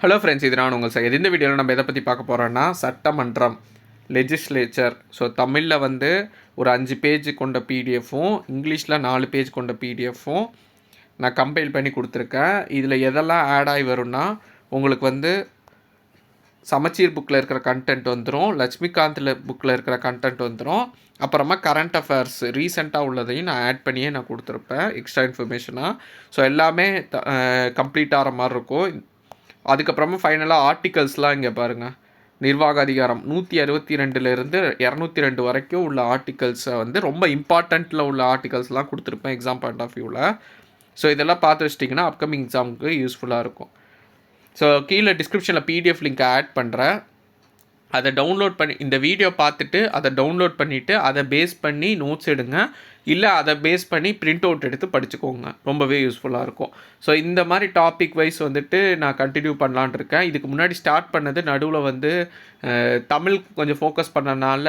Hello friends இது நான் உங்கள் சார் இந்த வீடியோவில் நம்ம எதை பற்றி பார்க்க போகிறோன்னா சட்டமன்றம் லெஜிஸ்லேச்சர் ஸோ தமிழில் வந்து ஒரு அஞ்சு பேஜ் கொண்ட பிடிஎஃப்பும் இங்கிலீஷில் நாலு பேஜ் கொண்ட பிடிஎஃப்பும் நான் கம்பைல் பண்ணி கொடுத்துருக்கேன். இதில் எதெல்லாம் ஆட் ஆகி வரும்னா உங்களுக்கு வந்து சமச்சீர் புக்கில் இருக்கிற கண்டென்ட் வந்துடும் லட்சுமிகாந்தில் புக்கில் இருக்கிற கண்டென்ட் வந்துடும் அப்புறமா கரண்ட் அஃபேர்ஸ் ரீசெண்டாக உள்ளதையும் நான் ஆட் பண்ணியே நான் கொடுத்துருப்பேன் எக்ஸ்ட்ரா இன்ஃபர்மேஷனாக ஸோ எல்லாமே கம்ப்ளீட் ஆகிற மாதிரி இருக்கும். அதுக்கப்புறமா ஃபைனலாக ஆர்டிகல்ஸ்லாம் இங்கே பாருங்கள் நிர்வாக அதிகாரம் நூற்றி அறுபத்தி ரெண்டுலேருந்து இரநூத்தி ரெண்டு வரைக்கும் உள்ள ஆர்டிகல்ஸை வந்து ரொம்ப இம்பார்ட்டண்ட்டில் உள்ள ஆர்டிகல்ஸ்லாம் கொடுத்துருப்பேன் எக்ஸாம் பாயிண்ட் ஆஃப் வியூவில் ஸோ இதெல்லாம் பார்த்து வச்சிட்டிங்கன்னா அப்கமிங் எக்ஸாமுக்கு யூஸ்ஃபுல்லாக இருக்கும். ஸோ கீழே டிஸ்கிரிப்ஷனில் பிடிஎஃப் லிங்க் ஆட் பண்ணுறேன் அதை டவுன்லோட் பண்ணி இந்த வீடியோ பார்த்துட்டு அதை டவுன்லோட் பண்ணிவிட்டு அதை பேஸ் பண்ணி நோட்ஸ் எடுங்க. இல்லை அதை பேஸ் பண்ணி பிரிண்ட் அவுட் எடுத்து படிச்சுக்கோங்க. ரொம்பவே யூஸ்ஃபுல்லாக இருக்கும். ஸோ இந்த மாதிரி டாபிக் வைஸ் வந்துட்டு நான் கண்டினியூ பண்ணலான் இருக்கேன். இதுக்கு முன்னாடி ஸ்டார்ட் பண்ணது நடுவில் வந்து தமிழ் கொஞ்சம் ஃபோக்கஸ் பண்ணனால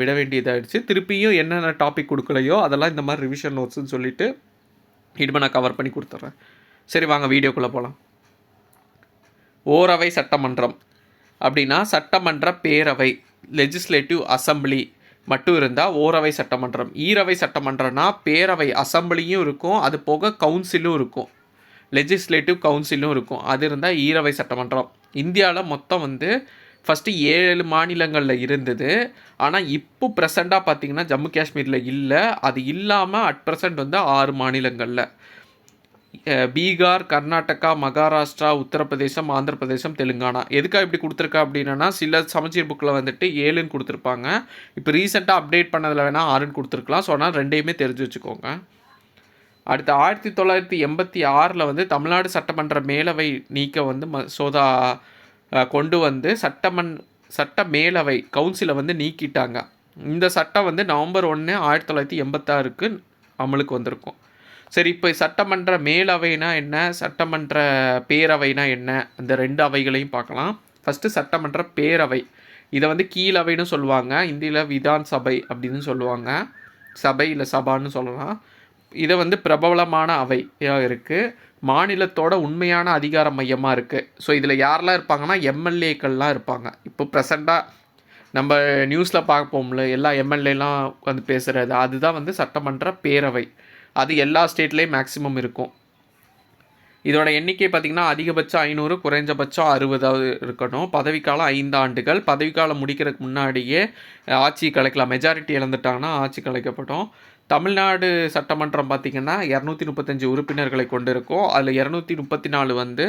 விட வேண்டியதாகிடுச்சு திருப்பியும் என்னென்ன டாபிக் கொடுக்கலையோ அதெல்லாம் இந்த மாதிரி ரிவிஷன் நோட்ஸ்னு சொல்லிட்டு இனிமே நான் கவர் பண்ணி கொடுத்துட்றேன். சரி வாங்க வீடியோக்குள்ளே போகலாம் ஓரவை சட்டமன்றம். அப்படின்னா சட்டமன்ற பேரவை லெஜிஸ்லேட்டிவ் அசம்பிளி மட்டும் இருந்தால் ஓரவை சட்டமன்றம். ஈரவை சட்டமன்றம்னா பேரவை அசம்பிளியும் இருக்கும். அது போக கவுன்சிலும் இருக்கும். லெஜிஸ்லேட்டிவ் கவுன்சிலும் இருக்கும். அது இருந்தால் ஈரவை சட்டமன்றம். இந்தியாவில் மொத்தம் வந்து ஃபஸ்ட்டு ஏழு மாநிலங்களில் இருந்தது. ஆனால் இப்போ ப்ரெசண்ட்டாக பார்த்திங்கன்னா ஜம்மு காஷ்மீரில் இல்லை. அது இல்லாமல் அட் ப்ரெசண்ட் வந்து ஆறு மாநிலங்களில். பீகார் கர்நாடகா மகாராஷ்டிரா உத்தரப்பிரதேசம் ஆந்திர பிரதேசம் தெலுங்கானா. எதுக்காக இப்படி கொடுத்துருக்கா அப்படின்னா சில சமச்சீர் புக்கில் வந்துட்டு ஏழுன்னு கொடுத்துருப்பாங்க. இப்போ ரீசெண்டாக அப்டேட் பண்ணதில் வேணால் ஆறுன்னு கொடுத்துருக்கலாம். ஸோ ஆனால் ரெண்டையுமே தெரிஞ்சு வச்சுக்கோங்க. அடுத்து ஆயிரத்தி தொள்ளாயிரத்தி எண்பத்தி ஆறில் வந்து தமிழ்நாடு சட்டமன்ற மேலவை நீக்க வந்து மசோதா அஹ், கொண்டு வந்து சட்டமன் சட்ட மேலவை கவுன்சிலை வந்து நீக்கிட்டாங்க. இந்த சட்டம் வந்து நவம்பர் ஒன்று ஆயிரத்தி தொள்ளாயிரத்தி எண்பத்தாறுக்கு அமலுக்கு வந்திருக்கும். சரி இப்போ சட்டமன்ற மேலவைனா என்ன? சட்டமன்ற பேரவைனா என்ன? அந்த ரெண்டு அவைகளையும் பார்க்கலாம். ஃபஸ்ட்டு சட்டமன்ற பேரவை. இதை வந்து கீழவைன்னு சொல்லுவாங்க. இந்தியில் விதான் சபை அப்படின்னு சொல்லுவாங்க. சபை இல்லை சபான்னு சொல்லலாம். இதை வந்து பிரபலமான அவையாக இருக்குது மாநிலத்தோட உண்மையான அதிகார மையமாக இருக்குது ஸோ இதில் யாரெல்லாம் இருப்பாங்கன்னா எம்எல்ஏக்கள்லாம் இருப்பாங்க. இப்போ ப்ரெசண்ட்டாக நம்ம நியூஸில் பார்ப்போம்ல எல்லா எம்எல்ஏலாம் வந்து பேசுகிறது அதுதான் வந்து சட்டமன்ற பேரவை. அது எல்லா ஸ்டேட்லேயும் மேக்ஸிமம் இருக்கும். இதோட எண்ணிக்கை பார்த்திங்கன்னா அதிகபட்சம் ஐநூறு குறைஞ்சபட்சம் அறுபதாவது இருக்கணும். பதவிக்காலம் ஐந்து ஆண்டுகள். பதவிக்காலம் முடிக்கிறதுக்கு முன்னாடியே ஆட்சி கலைக்கலாம். மெஜாரிட்டி இழந்துட்டாங்கன்னா ஆட்சி கலைக்கப்படும். தமிழ்நாடு சட்டமன்றம் பார்த்திங்கன்னா இரநூத்தி முப்பத்தஞ்சு உறுப்பினர்களை கொண்டு இருக்கும் அதில் இரநூத்தி முப்பத்தி நாலு வந்து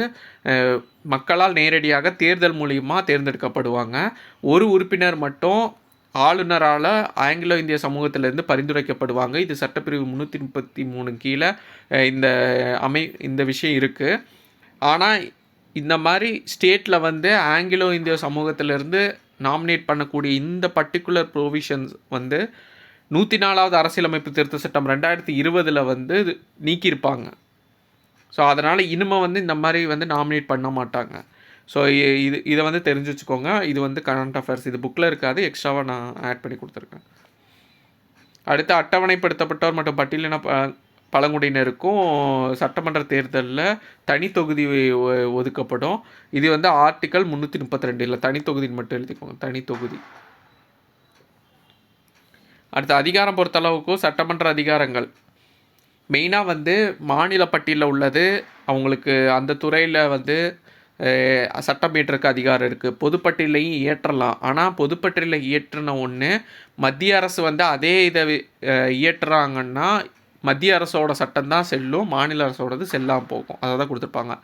மக்களால் நேரடியாக தேர்தல் மூலியமாக தேர்ந்தெடுக்கப்படுவாங்க. ஒரு உறுப்பினர் மட்டும் ஆளுநரால் ஆங்கிலோ இந்திய சமூகத்திலேருந்து பரிந்துரைக்கப்படுவாங்க. இது சட்டப்பிரிவு முந்நூற்றி முப்பத்தி மூணு கீழே இந்த அமை இந்த விஷயம் இருக்குது ஆனால் இந்த மாதிரி ஸ்டேட்டில் வந்து ஆங்கிலோ இந்திய சமூகத்திலேருந்து நாமினேட் பண்ணக்கூடிய இந்த பர்டிகுலர் ப்ரொவிஷன்ஸ் வந்து நூற்றி நாலாவது அரசியலமைப்பு திருத்த சட்டம் ரெண்டாயிரத்தி இருபதில் வந்து நீக்கியிருப்பாங்க. ஸோ அதனால் இனிமே வந்து இந்த மாதிரி வந்து நாமினேட் பண்ண மாட்டாங்க. ஸோ இது இதை வந்து தெரிஞ்சு வச்சுக்கோங்க. இது வந்து கரண்ட் அஃபேர்ஸ் இது புக்கில் இருக்காது. எக்ஸ்ட்ராவாக நான் ஆட் பண்ணி கொடுத்துருக்கேன். அடுத்து அட்டவணைப்படுத்தப்பட்டோர் மற்றும் பட்டியலின பழங்குடியினருக்கும் சட்டமன்ற தேர்தலில் தனித்தொகுதி ஒ- ஒதுக்கப்படும். இது வந்து ஆர்டிக்கல் முந்நூற்றி முப்பத்தி ரெண்டு இல்லை மட்டும் எழுதிக்கோங்க. தனித்தொகுதி அடுத்து அதிகாரம் பொறுத்தளவுக்கு சட்டமன்ற அதிகாரங்கள். மெயினாக வந்து மாநில பட்டியலில் உள்ளது. அவங்களுக்கு அந்த துறையில் வந்து சட்டமேற்றக்கு சட்டம் அதிகாரம் இருக்குது பொதுப்பட்டியலையும் இயற்றலாம். ஆனால் பொதுப்பட்டியலில் இயற்றின ஒன்று மத்திய அரசு வந்து அதே இதை இயற்றுறாங்கன்னா மத்திய அரசோட சட்டம் தான் செல்லும் மாநில அரசோடது செல்லாமல் போகும். அதை தான் கொடுத்துருப்பாங்க.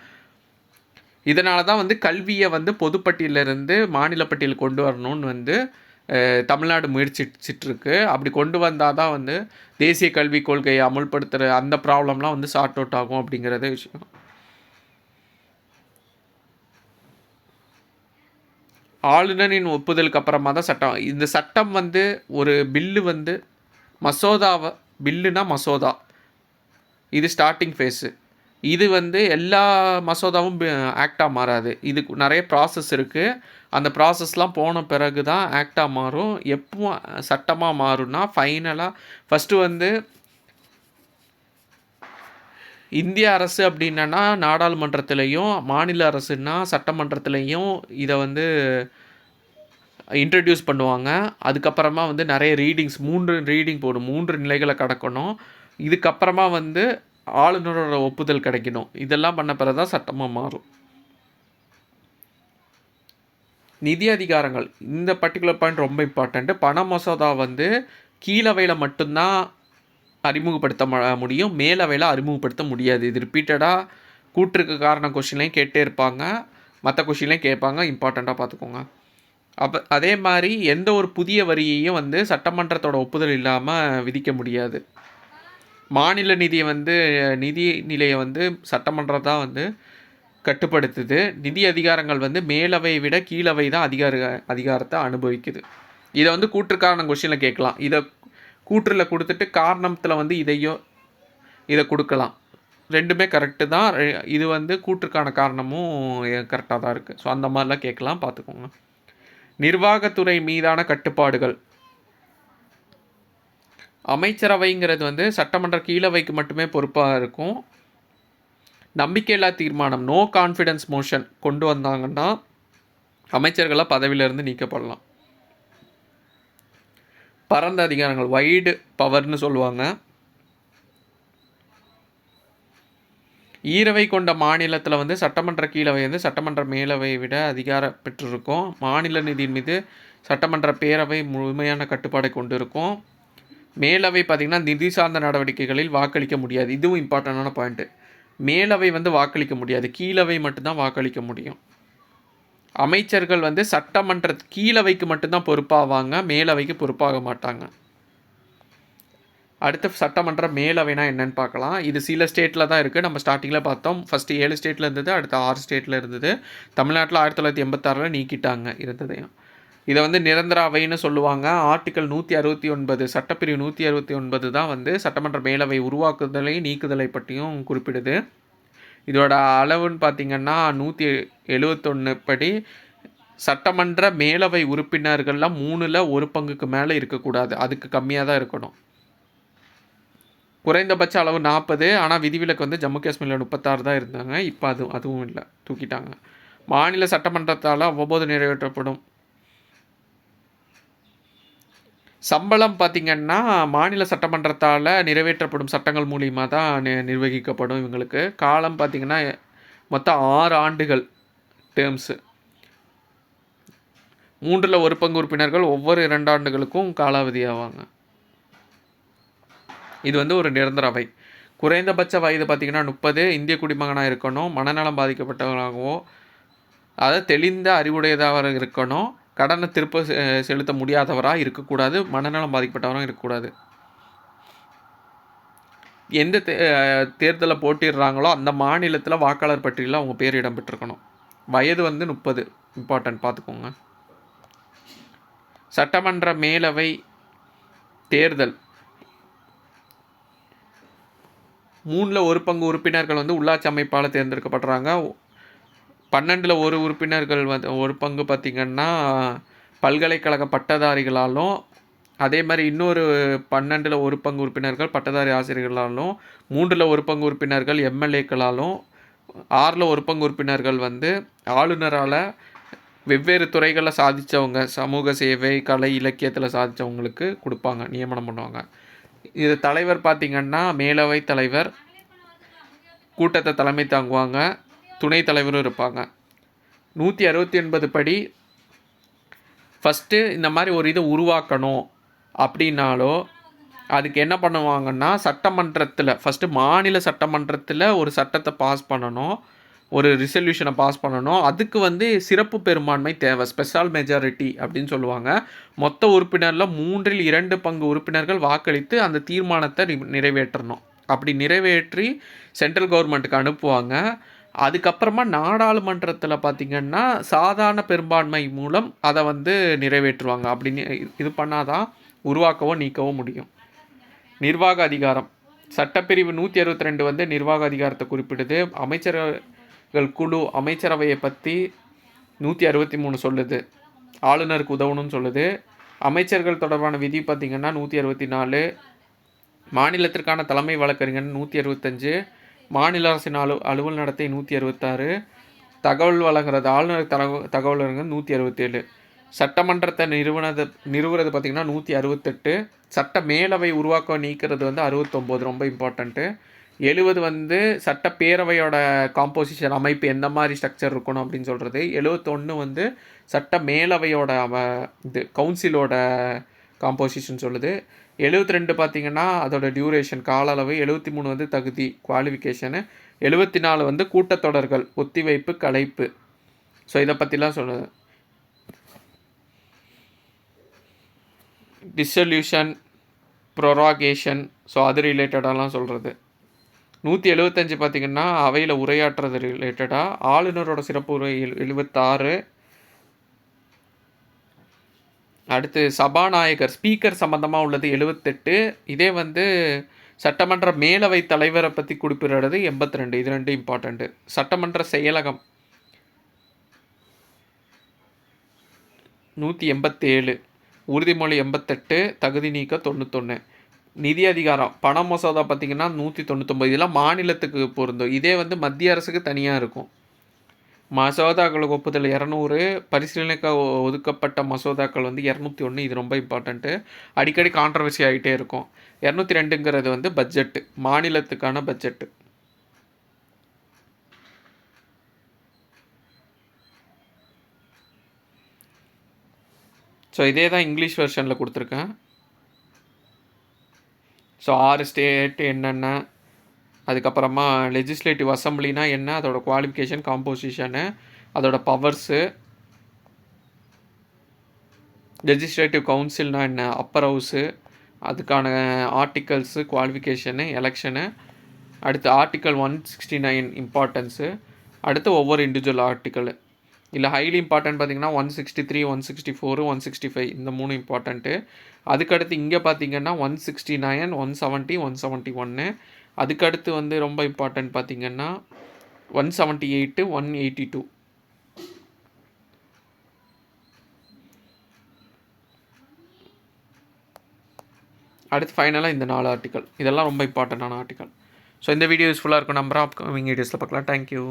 இதனால தான் வந்து கல்வியை வந்து பொதுப்பட்டியலிருந்து மாநில பட்டியல் கொண்டு வரணும்னு வந்து தமிழ்நாடு முயற்சிச்சிட்ருக்கு. அப்படி கொண்டு வந்தால் தான் வந்து தேசிய கல்விக் கொள்கையை அமுல்படுத்துகிற அந்த ப்ராப்ளம்லாம் வந்து சார்ட் அவுட் ஆகும் அப்படிங்கிறத விஷயம். ஆளுநரின் ஒப்புதலுக்கு அப்புறமா தான் சட்டம் இந்த சட்டம் வந்து ஒரு பில்லு வந்து மசோதாவை பில்லுனா மசோதா. இது ஸ்டார்டிங் ஃபேஸு இது வந்து எல்லா மசோதாவும் ஆக்டாக மாறாது. இதுக்கு நிறைய ப்ராசஸ் இருக்குது அந்த ப்ராசஸ்லாம் போன பிறகு தான் ஆக்டாக மாறும். எப்போ சட்டமாக மாறும்னா ஃபைனலாக ஃபஸ்ட்டு வந்து இந்திய அரசு அப்படின்னா நாடாளுமன்றத்திலையும் மாநில அரசுன்னா சட்டமன்றத்திலையும் இதை வந்து இன்ட்ரடியூஸ் பண்ணுவாங்க. அதுக்கப்புறமா வந்து நிறைய ரீடிங்ஸ் மூன்று ரீடிங் போடும் மூன்று நிலைகளை கடக்கணும். இதுக்கப்புறமா வந்து ஆளுநரோட ஒப்புதல் கிடைக்கணும். இதெல்லாம் பண்ண பிறகு தான் சட்டமாக மாறும். நிதி அதிகாரங்கள் இந்த பர்டிகுலர் பாயிண்ட் ரொம்ப இம்பார்ட்டண்ட்டு பண மசோதா வந்து கீழவையில் மட்டும்தான் அறிமுகப்படுத்த முடியும். மேலவையில் அறிமுகப்படுத்த முடியாது. இது ரிப்பீட்டடாக கூற்றுக்கு காரண கொஷின்லையும் கேட்டே இருப்பாங்க. மற்ற கொஷின்லையும் கேட்பாங்க. இம்பார்ட்டண்ட்டாக பார்த்துக்கோங்க. அப்போ அதே மாதிரி எந்த ஒரு புதிய வரியையும் வந்து சட்டமன்றத்தோட ஒப்புதல் இல்லாமல் விதிக்க முடியாது. மாநில நிதியை வந்து நிதி நிலையை வந்து சட்டமன்றம் தான் வந்து கட்டுப்படுத்துது. நிதி அதிகாரங்கள் வந்து மேலவை விட கீழவை தான் அதிகார அதிகாரத்தை அனுபவிக்குது. இதை வந்து கூற்றுக்காரணம் கொஷினில் கேட்கலாம். இதை கூற்றில் கொடுத்துட்டு காரணத்தில் வந்து இதையோ இதை கொடுக்கலாம். ரெண்டுமே கரெக்டு தான். இது வந்து கூற்றுக்கான காரணமும் கரெக்டாக தான் இருக்குது ஸோ அந்த மாதிரிலாம் கேட்கலாம் பார்த்துக்கோங்க. நிர்வாகத்துறை மீதான கட்டுப்பாடுகள். அமைச்சரவைங்கிறது வந்து சட்டமன்ற கீழவைக்கு மட்டுமே பொறுப்பாக இருக்கும். நம்பிக்கையில்லா தீர்மானம் நோ கான்ஃபிடன்ஸ் மோஷன் கொண்டு வந்தாங்கன்னா அமைச்சர்களை பதவியிலிருந்து நீக்கப்படலாம். பரந்த அதிகாரங்கள் வைடு பவர்னு சொல்லுவாங்க. ஈரவை கொண்ட மாநிலத்தில் வந்து சட்டமன்ற கீழவை வந்து சட்டமன்ற மேலவையை விட அதிகாரம் பெற்றிருக்கும். மாநில நிதியின் மீது சட்டமன்ற பேரவை முழுமையான கட்டுப்பாடை கொண்டிருக்கும். மேலவை பார்த்திங்கன்னா நிதி சார்ந்த நடவடிக்கைகளில் வாக்களிக்க முடியாது. இதுவும் இம்பார்ட்டண்டான பாயிண்ட்டு மேலவை வந்து வாக்களிக்க முடியாது. கீழவை மட்டும்தான் வாக்களிக்க முடியும். அமைச்சர்கள் வந்து சட்டமன்ற கீழவைக்கு மட்டும்தான் பொறுப்பாவாங்க மேலவைக்கு பொறுப்பாக மாட்டாங்க. அடுத்து சட்டமன்ற மேலவைனா என்னன்னு பார்க்கலாம். இது சில ஸ்டேட்டில் தான் இருக்குது நம்ம ஸ்டார்டிங்கில் பார்த்தோம். ஃபஸ்ட்டு ஏழு ஸ்டேட்டில் இருந்தது அடுத்து ஆறு ஸ்டேட்டில் இருந்தது. தமிழ்நாட்டில் ஆயிரத்தி தொள்ளாயிரத்தி எண்பத்தாறில் நீக்கிட்டாங்க இருந்ததையும். இதை வந்து நிரந்தர அவைன்னு சொல்லுவாங்க. ஆர்டிக்கல் நூற்றி அறுபத்தி ஒன்பது சட்டப்பிரிவு நூற்றி அறுபத்தி ஒன்பது தான் வந்து சட்டமன்ற மேலவை உருவாக்குதலை நீக்குதலை பற்றியும் குறிப்பிடுது. இதோட அளவுன்னு பார்த்தீங்கன்னா நூற்றி எழுபத்தொன்று படி சட்டமன்ற மேலவை உறுப்பினர்கள்லாம் மூணில் ஒரு பங்குக்கு மேலே இருக்கக்கூடாது. அதுக்கு கம்மியாக தான் இருக்கணும். குறைந்தபட்ச அளவு நாற்பது ஆனால் விதிவிலக்கு வந்து ஜம்மு காஷ்மீரில் முப்பத்தாறு தான் இருந்தாங்க. இப்போ அது அதுவும் இல்லை. தூக்கிட்டாங்க. மாநில சட்டமன்றத்தால் அவ்வப்போது நிறைவேற்றப்படும். சம்பளம் பார்த்திங்கன்னா மாநில சட்டமன்றத்தால் நிறைவேற்றப்படும் சட்டங்கள் மூலியமாக தான் நிர்வகிக்கப்படும் இவங்களுக்கு. காலம் பார்த்திங்கன்னா மொத்தம் ஆறு ஆண்டுகள் டேர்ம்ஸு மூன்றில் ஒரு பங்கு உறுப்பினர்கள் ஒவ்வொரு இரண்டு ஆண்டுகளுக்கும் காலாவதி ஆவாங்க இது வந்து ஒரு நிரந்தர அவை. குறைந்தபட்ச வயது பார்த்திங்கன்னா முப்பது. இந்திய குடிமகனாக இருக்கணும். மனநலம் பாதிக்கப்பட்டவராகவோ அதாவது தெளிந்த அறிவுடையதாக இருக்கணும். கடனை திருப்ப செ- செலுத்த முடியாதவராக இருக்கக்கூடாது மனநலம் பாதிக்கப்பட்டவராக இருக்கக்கூடாது. எந்த தே தேர்தலில் போட்டிடுறாங்களோ அந்த மாநிலத்தில் வாக்காளர் பட்டியலில் அவங்க பேர் இடம்பெற்றிருக்கணும். வயது வந்து முப்பது. இம்பார்ட்டன்ட் பார்த்துக்கோங்க. சட்டமன்ற மேலவை தேர்தல். மூணில் ஒரு பங்கு உறுப்பினர்கள் வந்து உள்ளாட்சி அமைப்பால் தேர்ந்தெடுக்கப்படுறாங்க. பன்னெண்டில் ஒரு உறுப்பினர்கள் வந்து ஒரு பங்கு பார்த்திங்கன்னா பல்கலைக்கழக பட்டதாரிகளாலும் அதே மாதிரி இன்னொரு பன்னெண்டில் ஒரு பங்கு உறுப்பினர்கள் பட்டதாரி ஆசிரியர்களாலும் மூன்றில் ஒரு பங்கு உறுப்பினர்கள் எம்எல்ஏக்களாலும் ஆறில் ஒரு பங்கு உறுப்பினர்கள் வந்து ஆளுநரால் வெவ்வேறு துறைகளில் சாதித்தவங்க சமூக சேவை கலை இலக்கியத்தில் சாதித்தவங்களுக்கு கொடுப்பாங்க நியமனம் பண்ணுவாங்க. இது தலைவர் பார்த்திங்கன்னா மேலவை தலைவர் கூட்டத்தை தலைமை தாங்குவாங்க. துணைத் தலைவரும் இருப்பாங்க. நூற்றி அறுபத்தி ஒன்பது படி ஃபஸ்ட்டு இந்த மாதிரி ஒரு இதை உருவாக்கணும் அப்படின்னாலோ அதுக்கு என்ன பண்ணுவாங்கன்னா சட்டமன்றத்தில் ஃபஸ்ட்டு மாநில சட்டமன்றத்தில் ஒரு சட்டத்தை பாஸ் பண்ணணும் ஒரு ரிசல்யூஷனை பாஸ் பண்ணணும். அதுக்கு வந்து சிறப்பு பெரும்பான்மை தேவை ஸ்பெஷல் மெஜாரிட்டி அப்படின்னு சொல்லுவாங்க. மொத்த உறுப்பினரில் மூன்றில் இரண்டு பங்கு உறுப்பினர்கள் வாக்களித்து அந்த தீர்மானத்தை நி- நிறைவேற்றணும். அப்படி நிறைவேற்றி சென்ட்ரல் கவர்மெண்ட்டுக்கு அனுப்புவாங்க. அதுக்கப்புறமா நாடாளுமன்றத்தில் பார்த்திங்கன்னா சாதாரண பெரும்பான்மை மூலம் அதை வந்து நிறைவேற்றுவாங்க. அப்படின்னு இது பண்ணாதான் உருவாக்கவோ நீக்கவோ முடியும். நிர்வாக அதிகாரம். சட்டப்பிரிவு நூற்றி அறுபத்தி ரெண்டு வந்து நிர்வாக அதிகாரத்தை குறிப்பிடுது. அமைச்சர்கள் குழு அமைச்சரவையை பற்றி நூற்றி அறுபத்தி மூணு சொல்லுது. ஆளுநருக்கு உதவணும்னு சொல்லுது. அமைச்சர்கள் தொடர்பான விதி பார்த்திங்கன்னா நூற்றி அறுபத்தி நாலு. மாநிலத்திற்கான தலைமை வழக்கறிஞர் நூற்றி அறுபத்தஞ்சு மாநில அரசின் அலு அலுவல் நடத்தை நூற்றி அறுபத்தாறு தகவல் வழங்குறது ஆளுநர் தகவ தகவல் வழங்குறது நூற்றி அறுபத்தேழு. சட்டமன்றத்தை நிறுவனது நிறுவுறது பார்த்திங்கன்னா நூற்றி அறுபத்தெட்டு. சட்ட மேலவை உருவாக்க நீக்கிறது வந்து அறுபத்தொம்போது ரொம்ப இம்பார்ட்டண்ட்டு எழுபது வந்து சட்டப்பேரவையோட காம்போசிஷன் அமைப்பு எந்த மாதிரி ஸ்ட்ரக்சர் இருக்கணும் அப்படின்னு சொல்கிறது எழுபத்தொன்று வந்து சட்ட மேலவையோட அவ இது கவுன்சிலோட காம்போசிஷன் சொல்லுது. எழுபத்தி ரெண்டு பார்த்தீங்கன்னா அதோட டியூரேஷன் கால அளவு எழுபத்தி மூணு வந்து தகுதி குவாலிஃபிகேஷனு எழுபத்தி நாலு வந்து கூட்டத்தொடர்கள் ஒத்திவைப்பு கலைப்பு. ஸோ இதை பற்றிலாம் சொல்லுது டிசல்யூஷன் ப்ரொராகேஷன் ஸோ அது ரிலேட்டடாலாம் சொல்கிறது நூற்றி எழுபத்தஞ்சு பார்த்திங்கன்னா அவையில் உரையாற்றுறது ரிலேட்டடாக ஆளுநரோட சிறப்பு உரை எழுபத்தாறு அடுத்து சபாநாயகர் ஸ்பீக்கர் சம்மந்தமாக உள்ளது எழுபத்தெட்டு இதே வந்து சட்டமன்ற மேலவை தலைவரை பற்றி குறிப்பிடுறது எண்பத்தி ரெண்டு இது ரெண்டு இம்பார்ட்டண்ட்டு சட்டமன்ற செயலகம் நூற்றி எண்பத்தேழு. உறுதிமொழி எண்பத்தெட்டு தகுதி நீக்க தொண்ணூத்தொன்று நிதி அதிகாரம் பண மசோதா பார்த்திங்கன்னா நூற்றி தொண்ணூத்தொம்பது இதெல்லாம் மாநிலத்துக்கு பொருந்தும். இதே வந்து மத்திய அரசுக்கு தனியாக இருக்கும். மசோதாக்களுக்கு ஒப்புதல் இரநூறு. பரிசீலனைக்கு ஒதுக்கப்பட்ட மசோதாக்கள் வந்து இரநூத்தி ஒன்று இது ரொம்ப இம்பார்ட்டண்ட்டு அடிக்கடி கான்ட்ரவர்சி ஆகிட்டே இருக்கும். இரநூத்தி ரெண்டுங்கிறது வந்து பட்ஜெட்டு மாநிலத்துக்கான பட்ஜெட்டு ஸோ இதே தான் இங்கிலீஷ் வெர்ஷனில் கொடுத்துருக்கேன். ஸோ ஆறு ஸ்டேட் என்னென்ன? அதுக்கப்புறமா லெஜிஸ்லேட்டிவ் அசம்பிளினா என்ன? அதோட குவாலிஃபிகேஷன் காம்போசிஷனு அதோட பவர்ஸு லெஜிஸ்லேட்டிவ் கவுன்சில்னா என்ன? அப்பர் ஹவுஸு அதுக்கான ஆர்டிகல்ஸு குவாலிஃபிகேஷனு எலெக்ஷனு அடுத்து article one sixty nine importance அடுத்து ஒவ்வொரு இண்டிவிஜுவல் ஆர்டிக்கல் இல்லை ஹைலி இம்பார்ட்டன்ட் பார்த்தீங்கன்னா one sixty three one sixty four one sixty five இந்த மூணு இம்பார்ட்டண்ட்டு அதுக்கடுத்து இங்கே பார்த்தீங்கன்னா one sixty nine one seventy one seventy ஒன்று அதுக்கடுத்து வந்து ரொம்ப இம்பார்ட்டன்ட் பார்த்திங்கன்னா one seventy eight one eighty two அடுத்து ஃபைனலாக இந்த நாலு ஆர்டிக்கல் இதெல்லாம் ரொம்ப இம்பார்ட்டண்ட்டான ஆர்டிக்கல் ஸோ இந்த வீடியோ யூஸ்ஃபுல்லாக இருக்கும். நம்பர் ஆப்கமிங் வீடியோஸில் பார்க்கலாம். தேங்க்யூ